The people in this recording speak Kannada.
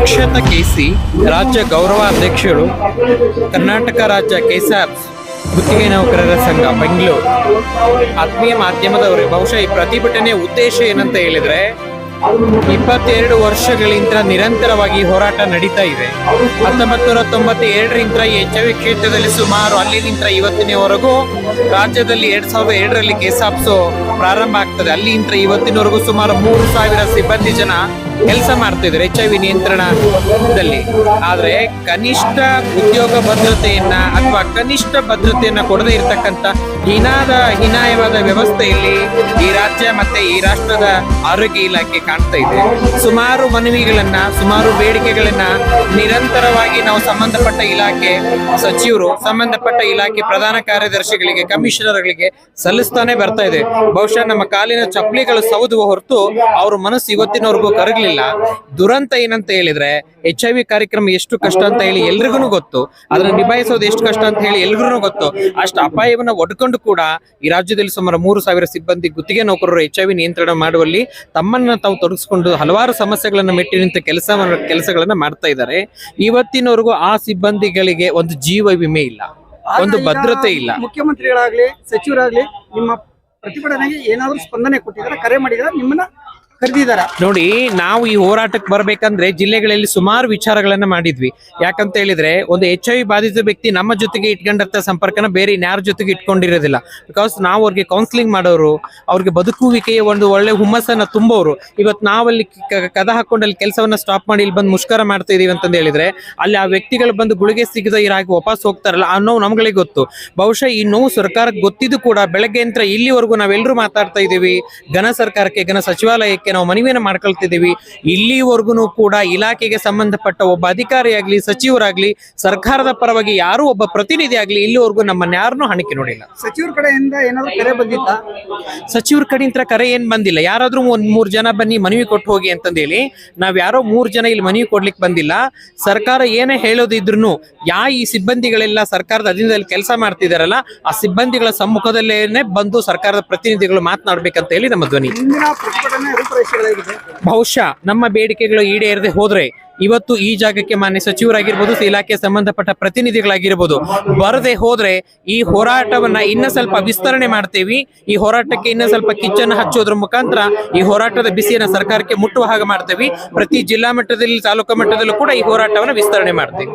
ಅಕ್ಷತ ಕೆಸಿ ರಾಜ್ಯ ಗೌರವಾಧ್ಯಕ್ಷರು ಕರ್ನಾಟಕ ರಾಜ್ಯ ಕೆಸಾಪ್ಸ್ ಗುತ್ತಿಗೆ ನೌಕರರ ಸಂಘ ಬೆಂಗಳೂರು. ಆತ್ಮೀಯ ಮಾಧ್ಯಮದವರು, ಬಹುಶಃ ಈ ಪ್ರತಿಭಟನೆ ಉದ್ದೇಶ ಏನಂತ ಹೇಳಿದ್ರೆ ಇಪ್ಪತ್ತೆರಡು ವರ್ಷಗಳಿಂದ ನಿರಂತರವಾಗಿ ಹೋರಾಟ ನಡೀತಾ ಇದೆ. ಹತ್ತೊಂಬತ್ತು ನೂರ ತೊಂಬತ್ತ ಎರಡರಿಂದ ಎಚ್ ಐ ವಿ ಕ್ಷೇತ್ರದಲ್ಲಿ ಸುಮಾರು ಅಲ್ಲಿನಿಂದ ಇವತ್ತಿನವರೆಗೂ ರಾಜ್ಯದಲ್ಲಿ ಎರಡ್ ಸಾವಿರದ ಎರಡರಲ್ಲಿ ಕೆಸಾಪ್ಸು ಪ್ರಾರಂಭ ಆಗ್ತದೆ. ಅಲ್ಲಿಂದ ಇವತ್ತಿನವರೆಗೂ ಸುಮಾರು ಮೂರು ಸಾವಿರ ಸಿಬ್ಬಂದಿ ಜನ ಕೆಲಸ ಮಾಡ್ತಿದ್ದಾರೆ ಎಚ್ ಐ ವಿ ನಿಯಂತ್ರಣದಲ್ಲಿ. ಆದ್ರೆ ಕನಿಷ್ಠ ಉದ್ಯೋಗ ಭದ್ರತೆಯನ್ನ ಅಥವಾ ಕನಿಷ್ಠ ಭದ್ರತೆಯನ್ನ ಕೊಡದೇ ಇರತಕ್ಕಂತ ಹೀನಾದ ಹೀನಾಯವಾದ ವ್ಯವಸ್ಥೆಯಲ್ಲಿ ಈ ರಾಜ್ಯ ಮತ್ತೆ ಈ ರಾಷ್ಟ್ರದ ಆರೋಗ್ಯ ಇಲಾಖೆ ಕಾಣ್ತಾ ಇದೆ. ಸುಮಾರು ಮನವಿಗಳನ್ನ, ಸುಮಾರು ಬೇಡಿಕೆಗಳನ್ನ ನಿರಂತರವಾಗಿ ನಾವು ಸಂಬಂಧಪಟ್ಟ ಇಲಾಖೆ ಸಚಿವರು, ಸಂಬಂಧಪಟ್ಟ ಇಲಾಖೆ ಪ್ರಧಾನ ಕಾರ್ಯದರ್ಶಿಗಳಿಗೆ, ಕಮಿಷನರ್ಗಳಿಗೆ ಸಲ್ಲಿಸ್ತಾನೆ ಬರ್ತಾ ಇದೆ. ಬಹುಶಃ ನಮ್ಮ ಕಾಲಿನ ಚಪ್ಪಲಿಗಳು ಸೌದುವ ಹೊರತು ಅವ್ರ ಮನಸ್ಸು ಇವತ್ತಿನವರೆಗೂ ಕರಗಲಿಲ್ಲ. ದುರಂತ ಏನಂತ ಹೇಳಿದ್ರೆ ಎಚ್ ಐ ವಿ ಕಾರ್ಯಕ್ರಮ ಎಷ್ಟು ಕಷ್ಟ ಅಂತ ಹೇಳಿ ಎಲ್ರಿಗೂ ಗೊತ್ತು. ಅದನ್ನ ನಿಭಾಯಿಸೋದು ಎಷ್ಟು ಕಷ್ಟ ಅಂತ ಹೇಳಿ ಎಲ್ರಿಗೂ ಗೊತ್ತು. ಅಷ್ಟು ಅಪಾಯವನ್ನ ಒಡ್ಕೊಂಡು ಕೂಡ ಈ ರಾಜ್ಯದಲ್ಲಿ ಸುಮಾರು ಮೂರು ಸಾವಿರ ಸಿಬ್ಬಂದಿ ಗುತ್ತಿಗೆ ನೌಕರರು ಎಚ್ ಐ ವಿ ನಿಯಂತ್ರಣ ಮಾಡುವಲ್ಲಿ ತಮ್ಮನ್ನ ತಾವು ತೊಡಗಿಸಿಕೊಂಡು ಹಲವಾರು ಸಮಸ್ಯೆಗಳನ್ನು ಮೆಟ್ಟಿ ನಿಂತ ಕೆಲಸ ಕೆಲಸಗಳನ್ನ ಮಾಡ್ತಾ ಇದ್ದಾರೆ. ಇವತ್ತಿನವರೆಗೂ ಆ ಸಿಬ್ಬಂದಿಗಳಿಗೆ ಒಂದು ಜೀವ ವಿಮೆ ಇಲ್ಲ. ಒಂದು ಭದ್ರತೆ ಇಲ್ಲ. ಮುಖ್ಯಮಂತ್ರಿಗಳಾಗ್ಲಿ ಸಚಿವರಾಗ್ಲಿ ನಿಮ್ಮ ಪ್ರತಿಭಟನೆಗೆ ಏನಾದ್ರು ಸ್ಪಂದನೆ ಕೊಟ್ಟಿದ್ದಾರೆ ಕರೆ ಮಾಡಿದ್ರೆ ನಿಮ್ಮನ್ನ ಕರೆದಿದ್ದಾರೆ ನೋಡಿ, ನಾವು ಈ ಹೋರಾಟಕ್ಕೆ ಬರಬೇಕಂದ್ರೆ ಜಿಲ್ಲೆಗಳಲ್ಲಿ ಸುಮಾರು ವಿಚಾರಗಳನ್ನ ಮಾಡಿದ್ವಿ. ಯಾಕಂತ ಹೇಳಿದ್ರೆ, ಒಂದು ಎಚ್ ಐ ಬಾಧಿತ ವ್ಯಕ್ತಿ ನಮ್ಮ ಜೊತೆಗೆ ಇಟ್ಕೊಂಡಿರ್ತ ಸಂಪರ್ಕನ ಬೇರೆ ಇನ್ಯಾರ ಜೊತೆಗೆ ಇಟ್ಕೊಂಡಿರೋದಿಲ್ಲ. ಬಿಕಾಸ್ ನಾವು ಅವ್ರಿಗೆ ಕೌನ್ಸಿಲಿಂಗ್ ಮಾಡೋರು, ಅವ್ರಿಗೆ ಬದುಕುವಿಕೆಯ ಒಂದು ಒಳ್ಳೆ ಹುಮ್ಮಸ್ಸನ್ನ ತುಂಬೋರು. ಇವತ್ತು ನಾವಲ್ಲಿ ಕದ ಹಾಕೊಂಡು ಅಲ್ಲಿ ಕೆಲಸವನ್ನ ಸ್ಟಾಪ್ ಮಾಡಿ ಇಲ್ಲಿ ಬಂದು ಮುಷ್ಕರ ಮಾಡ್ತಾ ಇದೀವಿ ಅಂತಂದು ಹೇಳಿದ್ರೆ, ಅಲ್ಲಿ ಆ ವ್ಯಕ್ತಿಗಳು ಬಂದು ಗುಳಿಗೆ ಸಿಗದ ಇರಾಗಿ ವಾಪಸ್ ಹೋಗ್ತಾರಲ್ಲ ಆ ನೋವು ನಮ್ಗಳಿಗೆ ಗೊತ್ತು. ಬಹುಶಃ ಈ ನೋವು ಸರ್ಕಾರಕ್ಕೆ ಗೊತ್ತಿದ್ದು ಕೂಡ ಬೆಳಗ್ಗೆ ಇಲ್ಲಿವರೆಗೂ ನಾವೆಲ್ಲರೂ ಮಾತಾಡ್ತಾ ಇದೀವಿ. ಘನ ಸರ್ಕಾರಕ್ಕೆ, ಘನ ಸಚಿವಾಲಯಕ್ಕೆ ನಾವು ಮನವಿಯನ್ನು ಮಾಡ್ಕೊಳ್ತಿದ್ದೀವಿ. ಇಲ್ಲಿವರೆಗೂ ಕೂಡ ಇಲಾಖೆಗೆ ಸಂಬಂಧಪಟ್ಟ ಒಬ್ಬ ಅಧಿಕಾರಿಯಾಗ್ಲಿ ಸಚಿವರಾಗ್ಲಿ ಸರ್ಕಾರದ ಪರವಾಗಿ ಯಾರು ಒಬ್ಬ ಪ್ರತಿನಿಧಿ ಆಗ್ಲಿ ಇಲ್ಲಿವರೆಗೂ ನಮ್ಮನ್ನ ಯಾರನ್ನೂ ಹಣಿಕೆ ನೋಡಿಲ್ಲ. ಸಚಿವರ ಕಡೆಯಿಂದ ಏನಾದ್ರು ಕರೆ ಬಂದಿತ್ತಾ? ಸಚಿವರ ಕಡೆಯಿಂದ ಕರೆ ಏನ್ ಬಂದಿಲ್ಲ. ಯಾರಾದ್ರೂ ಒಂದ್ ಮೂರ್ ಜನ ಬನ್ನಿ ಮನವಿ ಕೊಟ್ಟು ಹೋಗಿ ಅಂತಂದೇಳಿ ನಾವ್ ಯಾರೋ ಮೂರ್ ಜನ ಇಲ್ಲಿ ಮನವಿ ಕೊಡ್ಲಿಕ್ಕೆ ಬಂದಿಲ್ಲ. ಸರ್ಕಾರ ಏನೇ ಹೇಳೋದಿದ್ರು ಯಾ ಈ ಸಿಬ್ಬಂದಿಗಳೆಲ್ಲ ಸರ್ಕಾರದ ಅಧೀನದಲ್ಲಿ ಕೆಲಸ ಮಾಡ್ತಿದಾರಲ್ಲ ಆ ಸಿಬ್ಬಂದಿಗಳ ಸಮ್ಮುಖದಲ್ಲೇನೆ ಬಂದು ಸರ್ಕಾರದ ಪ್ರತಿನಿಧಿಗಳು ಮಾತನಾಡ್ಬೇಕಂತ ಹೇಳಿ ನಮ್ಮ ಧ್ವನಿ. ಬಹುಶಃ ನಮ್ಮ ಬೇಡಿಕೆಗಳು ಈಡೇರದೆ ಹೋದ್ರೆ ಇವತ್ತು ಈ ಜಾಗಕ್ಕೆ ಮಾನ್ಯ ಸಚಿವರಾಗಿರ್ಬೋದು ಇಲಾಖೆ ಸಂಬಂಧಪಟ್ಟ ಪ್ರತಿನಿಧಿಗಳಾಗಿರ್ಬೋದು, ಬರದೆ ಹೋದ್ರೆ ಈ ಹೋರಾಟವನ್ನ ಇನ್ನ ಸ್ವಲ್ಪ ವಿಸ್ತರಣೆ ಮಾಡ್ತೇವಿ. ಈ ಹೋರಾಟಕ್ಕೆ ಇನ್ನ ಸ್ವಲ್ಪ ಕಿಚ್ಚನ್ನು ಹಚ್ಚೋದ್ರ ಮುಖಾಂತರ ಈ ಹೋರಾಟದ ಬಿಸಿಯನ್ನ ಸರ್ಕಾರಕ್ಕೆ ಮುಟ್ಟುವ ಹಾಗೆ ಮಾಡ್ತೇವೆ. ಪ್ರತಿ ಜಿಲ್ಲಾ ಮಟ್ಟದಲ್ಲಿ, ತಾಲೂಕು ಮಟ್ಟದಲ್ಲೂ ಕೂಡ ಈ ಹೋರಾಟವನ್ನ ವಿಸ್ತರಣೆ ಮಾಡ್ತೇವೆ.